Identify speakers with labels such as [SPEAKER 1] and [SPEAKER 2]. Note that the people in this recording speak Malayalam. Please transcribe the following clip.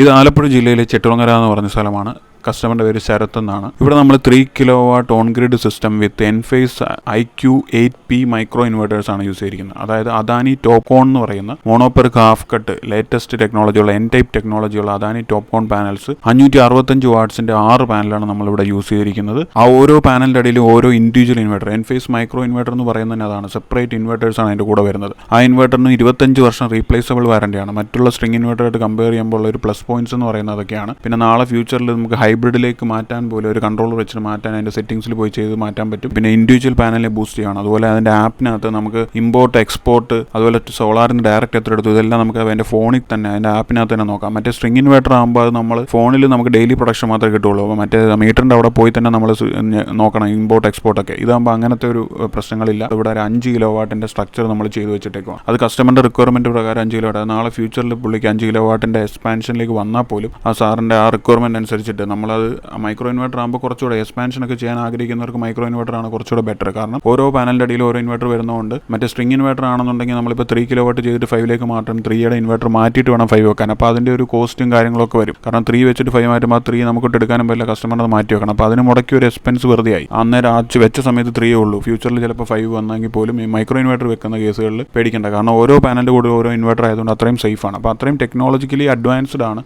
[SPEAKER 1] ഇത് ആലപ്പുഴ ജില്ലയിലെ ചെട്ടുളങ്ങര എന്ന് പറഞ്ഞ സ്ഥലമാണ്. കസ്റ്റമറിന്റെ പേര് ശരത് എന്നാണ്. ഇവിടെ നമ്മൾ three kilo watt on grid system with Enphase I Q eight P micro inverters ആണ് യൂസ് ചെയ്തിരിക്കുന്നത്. അതായത് അദാനി ടോപ്കോൺ എന്ന് പറയുന്ന മോണോപെർക്ക് ഹാഫ് കട്ട് ലേറ്റസ്റ്റ് ടെക്നോളജിയുള്ള എൻ ടൈപ്പ് ടെക്നോളജിയുള്ള അദാനി ടോപ്കോൺ പാനൽസ് അഞ്ഞൂറ്റി അറുപത്തഞ്ച് വാട്ട്സിന്റെ ആറ് പാനലാണ് നമ്മൾ ഇവിടെ യൂസ് ചെയ്തിരിക്കുന്നത്. ആ ഓരോ പാനലിന്റെ അടിയിലും ഓരോ individual inverter Enphase micro inverter എന്ന് പറയുന്നത് അതാണ്. സെപ്പറേറ്റ് ഇൻവെർട്ടേഴ്സ് ആണ് അതിന്റെ കൂടെ വരുന്നത്. ആ ഇൻവേർട്ടറിന് ഇരുപത്തഞ്ച് വർഷം റീപ്ലേസബിൾ വാറന്റിയാണ് മറ്റുള്ള സ്ട്രിംഗ് ഇൻവേർട്ടറായിട്ട് കമ്പയർ ചെയ്യുമ്പോൾ ഉള്ള ഒരു പ്ലസ് പോയിന്റ്സ് എന്ന് പറയുന്നത് അതൊക്കെയാണ്. പിന്നെ നാളെ ഫ്യൂച്ചറിൽ നമുക്ക് ഹൈബ്രിഡിലേക്ക് മാറ്റാൻ പോലും ഒരു കൺട്രോളർ വെച്ചിട്ട് മാറ്റാൻ അതിന്റെ സെറ്റിംഗ്സിൽ പോയി ചെയ്ത് മാറ്റാൻ പറ്റും. പിന്നെ ഇൻഡിവിജ്വൽ പാനലിനെ ബൂസ്റ്റ് ചെയ്യണം. അതുപോലെ അതിന്റെ ആപ്പിനകത്ത് നമുക്ക് ഇമ്പോർട്ട് എക്സ്പോർട്ട് അതുപോലെ സോളാറിന്റെ ഡയറക്റ്റ് എത്ര എടുത്തു ഇതെല്ലാം നമുക്ക് അതിന്റെ ഫോണിൽ തന്നെ അതിന്റെ ആപ്പിനകത്ത് തന്നെ നോക്കാം. മറ്റേ സ്ട്രിംഗ് ഇൻവേർട്ടർ ആകുമ്പോൾ അത് നമ്മൾ ഫോണിൽ നമുക്ക് ഡെയിലി പ്രൊഡക്ഷൻ മാത്രമേ കിട്ടുള്ളൂ അപ്പോൾ മറ്റേ മീറ്ററിന്റെ അവിടെ പോയി തന്നെ നമ്മൾ നോക്കണം ഇമ്പോർട്ട് എക്സ്പോർട്ടൊക്കെ ഇതാകുമ്പോൾ അങ്ങനത്തെ ഒരു പ്രശ്നങ്ങളില്ല. ഇവിടെ ഒരു അഞ്ച് കിലോ വാട്ടിന്റെ സ്ട്രക്ചർ നമ്മൾ ചെയ്തു വെച്ചിട്ടേക്കും അത് കസ്റ്റമറിന്റെ റിക്വയർമെന്റ് പ്രകാരം അഞ്ച് കിലോ വാട്ട് നാളെ ഫ്യൂച്ചറിൽ പുള്ളിക്ക് അഞ്ച് കിലോ വാട്ടിന്റെ എക്സ്പാൻഷനിലേക്ക് വന്നാൽ പോലും ആ സാറിന്റെ ആ റിക്വയർമെന്റ് അനുസരിച്ചിട്ട് നമ്മളത് മൈക്രോ ഇൻവെർട്ടർ ആകുമ്പോൾ കുറച്ചുകൂടെ എക്സ്പാൻഷൻ ഒക്കെ ചെയ്യാൻ ആഗ്രഹിക്കുന്നവർക്ക് മൈക്രോ ഇൻവേർട്ടർ ആണ് കുറച്ചുകൂടെ ബെറ്റർ കാരണം ഓരോ പാനലിന്റെ അടിയിൽ ഓരോ ഇൻവെർട്ടർ വരുന്നതുകൊണ്ട് മറ്റേ സ്ട്രിംഗ് ഇൻവെർട്ടർ ആണെന്നുണ്ടെങ്കിൽ നമ്മളിപ്പോൾ ത്രീ കിലോ വാട്ട് ചെയ്തിട്ട് ഫൈവിലേക്ക് മാറ്റണം. ത്രീയുടെ ഇൻവെർട്ടർ മാറ്റിയിട്ട് വേണം ഫൈവ് വെക്കാൻ. അപ്പോൾ അതിന്റെ ഒരു കോസ്റ്റും കാര്യങ്ങളൊക്കെ വരും. കാരണം ത്രീ വെച്ചിട്ട് ഫൈവ് മാറ്റുമ്പോൾ ആ ത്രീ നമുക്കിട്ട് എടുക്കാനും പറ്റില്ല. കസ്റ്റമർ അത് മാറ്റി വെക്കണം. അപ്പോൾ അതിന് മുടക്കി ഒരു എക്സ്പെൻസ് വെറുതെ ആയി. അന്നേരം ആ വെച്ച സമയത്ത് ത്രീ ഉള്ളൂ. ഫ്യൂച്ചറിൽ ചിലപ്പോൾ ഫൈവ് വന്നെങ്കിൽ പോലും ഈ മൈക്രോ ഇൻവെർട്ടർ വെക്കുന്ന കേസുകളിൽ പേടിക്കേണ്ട. കാരണം ഓരോ പാനലിന്റെ കൂടെ ഓരോ ഇൻവെർട്ടർ ആയതുകൊണ്ട് അത്രയും സേഫ് ആണ്. അപ്പോൾ അത്രയും ടെക്നോളജിക്കലി അഡ്വാൻസ്ഡ് ആണ്